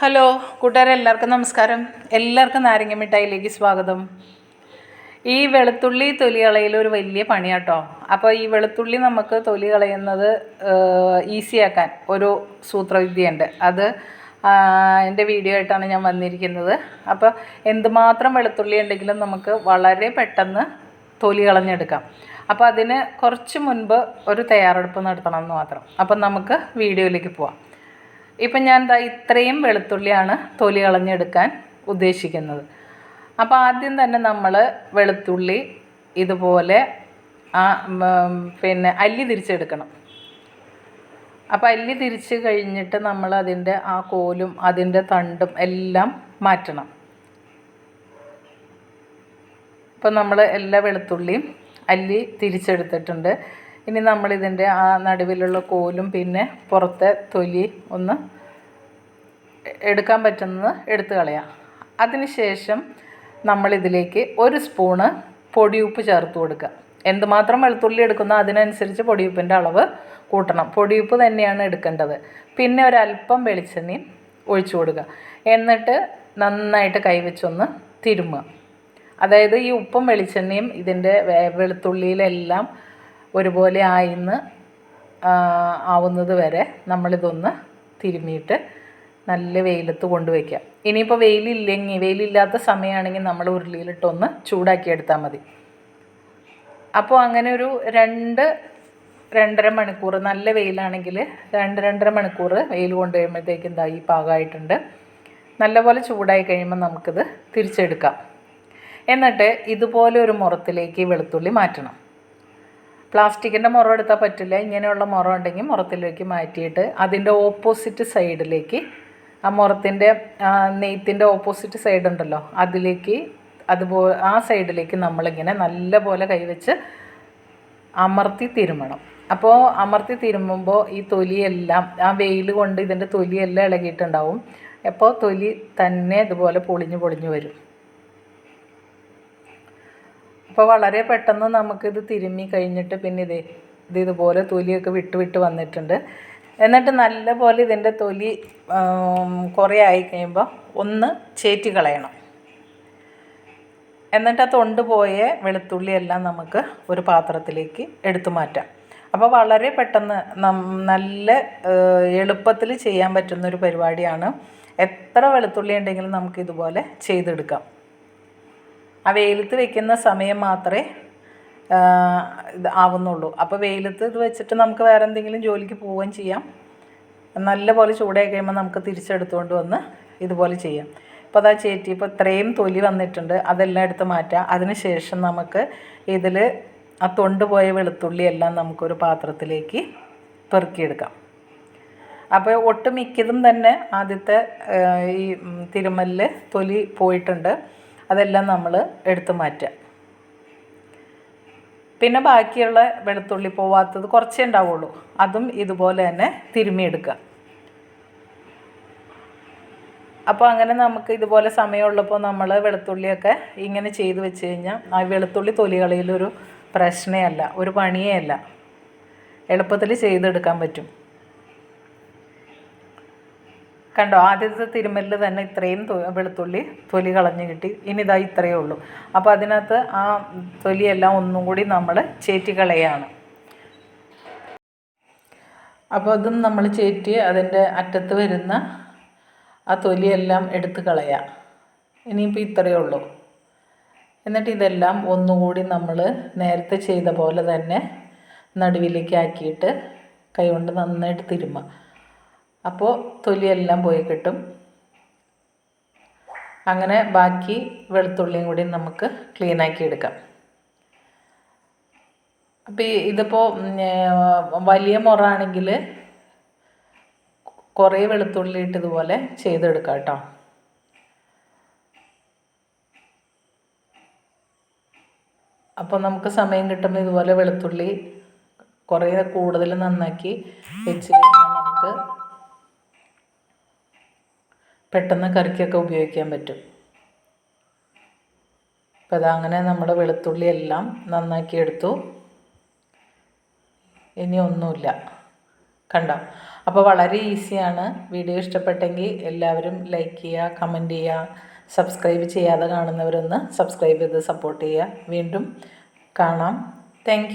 Hello കൂട്ടുകാരെ എല്ലാവർക്കും നമസ്കാരം. എല്ലാവർക്കും നാരങ്ങ മിഠായിലേക്ക് സ്വാഗതം. ഈ വെളുത്തുള്ളി തൊലി കളയൽ ഒരു വലിയ പണിയാട്ടോ. അപ്പോൾ ഈ വെളുത്തുള്ളി നമുക്ക് തൊലി കളയുന്നത് ഈസിയാക്കാൻ ഒരു സൂത്രവിദ്യയുണ്ട്. അത് എന്റെ വീഡിയോ ആയിട്ടാണ് ഞാൻ വന്നിരിക്കുന്നത്. അപ്പോൾ എന്തുമാത്രം വെളുത്തുള്ളി ഉണ്ടെങ്കിലും നമുക്ക് വളരെ പെട്ടെന്ന് തൊലി കളഞ്ഞെടുക്കാം. അപ്പോൾ അതിന് കുറച്ച് മുൻപ് ഒരു തയ്യാറെടുപ്പ് നടത്തണം എന്ന് മാത്രം. അപ്പം നമുക്ക് വീഡിയോയിലേക്ക് പോവാം. ഇപ്പം ഞാൻ ദാ ഇത്രയും വെളുത്തുള്ളിയാണ് തൊലി കളഞ്ഞെടുക്കാൻ ഉദ്ദേശിക്കുന്നത്. അപ്പോൾ ആദ്യം തന്നെ നമ്മൾ വെളുത്തുള്ളി ഇതുപോലെ ആ പിന്നെ അല്ലി തിരിച്ചെടുക്കണം. അപ്പോൾ അല്ലി തിരിച്ച് കഴിഞ്ഞിട്ട് നമ്മൾ അതിന്റെ ആ കോലും അതിന്റെ തണ്ടും എല്ലാം മാറ്റണം. ഇപ്പം നമ്മൾ എല്ലാ വെളുത്തുള്ളിയും അല്ലി തിരിച്ചെടുത്തിട്ടുണ്ട്. ഇനി നമ്മളിതിന്റെ ആ നടുവിലുള്ള കോലും പിന്നെ പുറത്തെ തൊലി ഒന്ന് എടുക്കാൻ പറ്റുന്നത് എടുത്ത് കളയാം. അതിനുശേഷം നമ്മളിതിലേക്ക് ഒരു സ്പൂണ് പൊടിയുപ്പ് ചേർത്ത് കൊടുക്കുക. എന്തുമാത്രം വെളുത്തുള്ളി എടുക്കുന്നോ അതിനനുസരിച്ച് പൊടിയുപ്പിന്റെ അളവ് കൂട്ടണം. പൊടിയുപ്പ് തന്നെയാണ് എടുക്കേണ്ടത്. പിന്നെ ഒരല്പം വെളിച്ചെണ്ണയും ഒഴിച്ചു കൊടുക്കുക. എന്നിട്ട് നന്നായിട്ട് കൈവച്ചൊന്ന് തിരുമുക അതായത് ഈ ഉപ്പും വെളിച്ചെണ്ണയും ഇതിന്റെ വെളുത്തുള്ളിയിലെല്ലാം ഒരുപോലെ ആയിന്ന് ആവുന്നത് വരെ നമ്മളിതൊന്ന് തിരുമ്മിയിട്ട് നല്ല വെയിലത്ത് കൊണ്ടുവയ്ക്കുക ഇനിയിപ്പോൾ വെയിലില്ലെങ്കിൽ വെയിലില്ലാത്ത സമയമാണെങ്കിൽ നമ്മൾ ഉരുളിയിലിട്ടൊന്ന് ചൂടാക്കി എടുത്താൽ മതി. അപ്പോൾ അങ്ങനെ ഒരു രണ്ട് രണ്ടര മണിക്കൂർ നല്ല വെയിലാണെങ്കിൽ രണ്ട് രണ്ടര മണിക്കൂർ വെയിൽ കൊണ്ടുവരുമ്പോഴത്തേക്കും ദാ ഈ പാകമായിട്ടുണ്ട് നല്ലപോലെ ചൂടായി കഴിയുമ്പോൾ നമുക്കിത് തിരിച്ചെടുക്കാം. എന്നിട്ട് ഇതുപോലെ ഒരു മുറത്തിലേക്ക് വെളുത്തുള്ളി മാറ്റണം. പ്ലാസ്റ്റിക്കിന്റെ മുറം എടുത്താൽ പറ്റില്ല. ഇങ്ങനെയുള്ള മുറം ഉണ്ടെങ്കിൽ മുറത്തിലേക്ക് മാറ്റിയിട്ട് അതിന്റെ ഓപ്പോസിറ്റ് സൈഡിലേക്ക് ആ മുറത്തിന്റെ നെയ്ത്തിന്റെ ഓപ്പോസിറ്റ് സൈഡ് ഉണ്ടല്ലോ അതിലേക്ക് അതുപോലെ ആ സൈഡിലേക്ക് നമ്മളിങ്ങനെ നല്ല പോലെ കൈവച്ച് അമർത്തി തിരുമണം. അപ്പോൾ അമർത്തി തിരുമ്മുമ്പോൾ ഈ തൊലിയെല്ലാം ആ വെയിൽ കൊണ്ട് ഇതിന്റെ തൊലിയെല്ലാം ഇളകിയിട്ടുണ്ടാവും. അപ്പോൾ തൊലി തന്നെ ഇതുപോലെ പൊളിഞ്ഞു പൊളിഞ്ഞു വരും. അപ്പോൾ വളരെ പെട്ടെന്ന് നമുക്കിത് തിരുമ്മി കഴിഞ്ഞിട്ട് പിന്നെ ഇതേ ഇത് ഇതുപോലെ തൊലിയൊക്കെ വിട്ട് വിട്ട് വന്നിട്ടുണ്ട്. എന്നിട്ട് നല്ല പോലെ ഇതിന്റെ തൊലി കുറേ ആയി കഴിയുമ്പോൾ ഒന്ന് ചേറ്റി കളയണം. എന്നിട്ട് ആ തൊണ്ട് പോയ വെളുത്തുള്ളി എല്ലാം നമുക്ക് ഒരു പാത്രത്തിലേക്ക് എടുത്തു മാറ്റാം. അപ്പോൾ വളരെ പെട്ടെന്ന് നല്ല എളുപ്പത്തിൽ ചെയ്യാൻ പറ്റുന്ന ഒരു പരിപാടിയാണ്. എത്ര വെളുത്തുള്ളി ഉണ്ടെങ്കിലും നമുക്ക് ഇതുപോലെ ചെയ്തെടുക്കാം. ആ വെയിലത്ത് വെക്കുന്ന സമയം മാത്രമേ ഇത് ആവുന്നുള്ളൂ. അപ്പോൾ വെയിലത്ത് ഇത് വെച്ചിട്ട് നമുക്ക് വേറെ എന്തെങ്കിലും ജോലിക്ക് പോവുകയും ചെയ്യാം. നല്ലപോലെ ചൂടായി കഴിയുമ്പോൾ നമുക്ക് തിരിച്ചെടുത്തുകൊണ്ട് വന്ന് ഇതുപോലെ ചെയ്യാം. ഇപ്പോൾ അതാ ചേറ്റി ഇപ്പോൾ ഇത്രയും തൊലി വന്നിട്ടുണ്ട്. അതെല്ലാം എടുത്ത് മാറ്റാം. അതിന് ശേഷം നമുക്ക് ഇതിൽ ആ തൊണ്ട് പോയ വെളുത്തുള്ളി എല്ലാം നമുക്കൊരു പാത്രത്തിലേക്ക് പെറുക്കിയെടുക്കാം. അപ്പോൾ ഒട്ടുമിക്കതും തന്നെ ആദ്യത്തെ ഈ തിരുമലിൽ തൊലി പോയിട്ടുണ്ട്. അതെല്ലാം നമ്മൾ എടുത്തു മാറ്റുക. പിന്നെ ബാക്കിയുള്ള വെളുത്തുള്ളി പോവാത്തത് കുറച്ചേ ഉണ്ടാവുള്ളൂ. അതും ഇതുപോലെ തന്നെ തിരുമിയെടുക്കുക അപ്പോൾ അങ്ങനെ നമുക്ക് ഇതുപോലെ സമയമുള്ളപ്പോൾ നമ്മൾ വെളുത്തുള്ളിയൊക്കെ ഇങ്ങനെ ചെയ്ത് വെച്ച് കഴിഞ്ഞാൽ ആ വെളുത്തുള്ളി തൊലികളിലൊരു പ്രശ്നമല്ല ഒരു പണിയേ അല്ല. എളുപ്പത്തിൽ ചെയ്തെടുക്കാൻ പറ്റും. കണ്ടോ ആദ്യത്തെ തിരുമലിൽ തന്നെ ഇത്രയും വെളുത്തുള്ളി തൊലി കളഞ്ഞ് കിട്ടി. ഇനി ഇതാ ഇത്രയേ ഉള്ളൂ. അപ്പോൾ അതിനകത്ത് ആ തൊലിയെല്ലാം ഒന്നും കൂടി നമ്മൾ ചേറ്റി കളയാണ്. അപ്പോൾ അതും നമ്മൾ ചേറ്റി അതിന്റെ അറ്റത്ത് വരുന്ന ആ തൊലിയെല്ലാം എടുത്ത് കളയാം. ഇനിയിപ്പോൾ ഇത്രയേ ഉള്ളൂ. എന്നിട്ട് ഇതെല്ലാം ഒന്നുകൂടി നമ്മൾ നേരത്തെ ചെയ്ത പോലെ തന്നെ നടുവിലേക്ക് ആക്കിയിട്ട് കൈകൊണ്ട് നന്നായിട്ട് തിരുമ്മുക അപ്പോൾ തൊലിയെല്ലാം പോയി കിട്ടും. അങ്ങനെ ബാക്കി വെളുത്തുള്ളിയും കൂടി നമുക്ക് ക്ലീനാക്കി എടുക്കാം. അപ്പോൾ ഇതിപ്പോൾ വലിയ മുറ ആണെങ്കിൽ കുറേ വെളുത്തുള്ളി ഇട്ട് ഇതുപോലെ ചെയ്തെടുക്കാം കേട്ടോ. അപ്പോൾ നമുക്ക് സമയം കിട്ടുമ്പോൾ ഇതുപോലെ വെളുത്തുള്ളി കുറേ കൂടുതൽ നന്നാക്കി വെച്ച് കഴിഞ്ഞാൽ നമുക്ക് പെട്ടെന്ന് കറിക്കൊക്കെ ഉപയോഗിക്കാൻ പറ്റും. അപ്പോൾ അതങ്ങനെ നമ്മുടെ വെളുത്തുള്ളി എല്ലാം നന്നാക്കി എടുത്തു. ഇനി ഒന്നുമില്ല. കണ്ടോ? അപ്പോൾ വളരെ ഈസിയാണ്. വീഡിയോ ഇഷ്ടപ്പെട്ടെങ്കിൽ എല്ലാവരും ലൈക്ക് ചെയ്യുക കമന്റ് ചെയ്യുക സബ്സ്ക്രൈബ് ചെയ്യാതെ കാണുന്നവരൊന്ന് സബ്സ്ക്രൈബ് ചെയ്ത് സപ്പോർട്ട് ചെയ്യുക. വീണ്ടും കാണാം. താങ്ക്